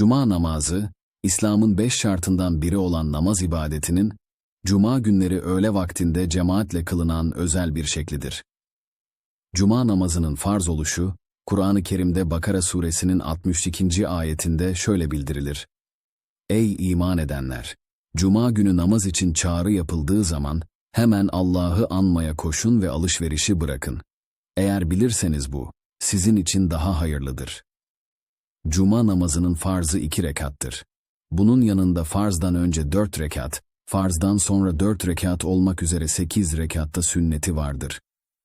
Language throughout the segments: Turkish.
Cuma namazı, İslam'ın beş şartından biri olan namaz ibadetinin, Cuma günleri öğle vaktinde cemaatle kılınan özel bir şeklidir. Cuma namazının farz oluşu, Kur'an-ı Kerim'de Bakara suresinin 62. ayetinde şöyle bildirilir. Ey iman edenler! Cuma günü namaz için çağrı yapıldığı zaman, hemen Allah'ı anmaya koşun ve alışverişi bırakın. Eğer bilirseniz bu, sizin için daha hayırlıdır. Cuma namazının farzı iki rekattır. Bunun yanında farzdan önce dört rekat, farzdan sonra dört rekat olmak üzere sekiz rekatta sünneti vardır.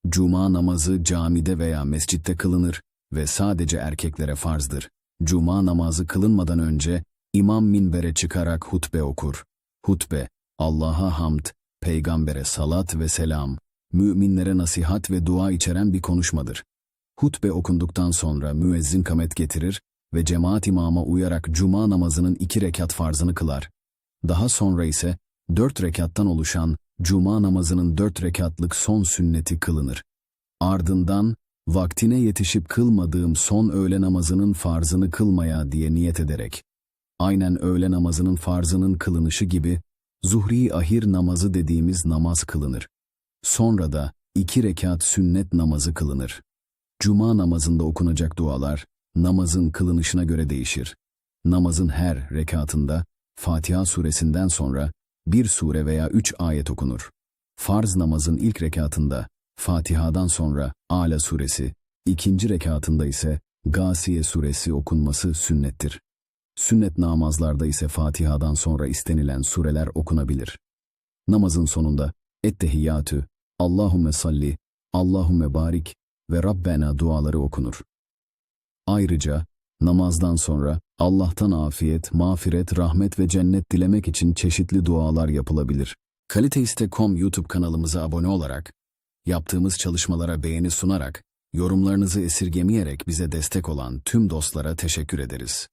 Cuma namazı camide veya mescitte kılınır ve sadece erkeklere farzdır. Cuma namazı kılınmadan önce imam minbere çıkarak hutbe okur. Hutbe, Allah'a hamd, peygambere salat ve selam, müminlere nasihat ve dua içeren bir konuşmadır. Hutbe okunduktan sonra müezzin kamet getirir ve cemaat imama uyarak cuma namazının iki rekat farzını kılar. Daha sonra ise dört rekattan oluşan cuma namazının dört rekatlık son sünneti kılınır. Ardından vaktine yetişip kılmadığım son öğle namazının farzını kılmaya diye niyet ederek, aynen öğle namazının farzının kılınışı gibi zuhri ahir namazı dediğimiz namaz kılınır. Sonra da iki rekat sünnet namazı kılınır. Cuma namazında okunacak dualar, namazın kılınışına göre değişir. Namazın her rekatında Fatiha suresinden sonra bir sure veya üç ayet okunur. Farz namazın ilk rekatında Fatiha'dan sonra Ala suresi, ikinci rekatında ise Gasiye suresi okunması sünnettir. Sünnet namazlarda ise Fatiha'dan sonra istenilen sureler okunabilir. Namazın sonunda Ettehiyyatü, Allahümme salli, Allahümme barik ve Rabbena duaları okunur. Ayrıca namazdan sonra Allah'tan afiyet, mağfiret, rahmet ve cennet dilemek için çeşitli dualar yapılabilir. Kaliteiste.com YouTube kanalımıza abone olarak, yaptığımız çalışmalara beğeni sunarak, yorumlarınızı esirgemeyerek bize destek olan tüm dostlara teşekkür ederiz.